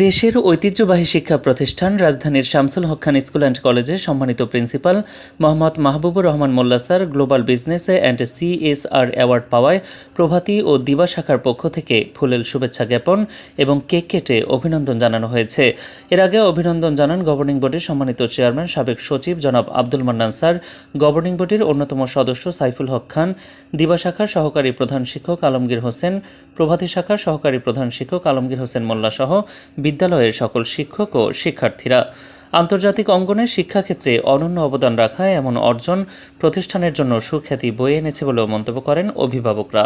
দেশের ঐতিহ্যবাহী শিক্ষা প্রতিষ্ঠান রাজধানীর শামসুল হক খান স্কুল অ্যান্ড কলেজের সম্মানিত principal Mohammad Mahbubur Rahman Mollah sir, global বিজনেসে অ্যান্ড সিএসআর অ্যাওয়ার্ড পাওয়ায় প্রভাতী ও দিবা শাখার পক্ষ থেকে ফুলেল শুভেচ্ছা জ্ঞাপন এবং কেক কেটে অভিনন্দন জানানো হয়েছে। এর আগে অভিনন্দন জানান গভর্নিং বডির সম্মানিত চেয়ারম্যান, সাবেক সচিব জনাব আব্দুল মান্নান স্যার, গভর্নিং বডির অন্যতম সদস্য সাইফুল হক খান দিবা শাখার সহকারী প্রধান শিক্ষক আলমগীর হোসেন, প্রভাতী শাখার সহকারী প্রধান শিক্ষক আলমগীর হোসেন মোল্লা সহ বিদ্যালয়ের সকল শিক্ষক ও শিক্ষার্থীরা। আন্তর্জাতিক অঙ্গনে শিক্ষাক্ষেত্রে অনন্য অবদান রাখা এমন অর্জন প্রতিষ্ঠানের জন্য সুখ্যাতি বয়ে এনেছে বলেও মন্তব্য করেন অভিভাবকরা।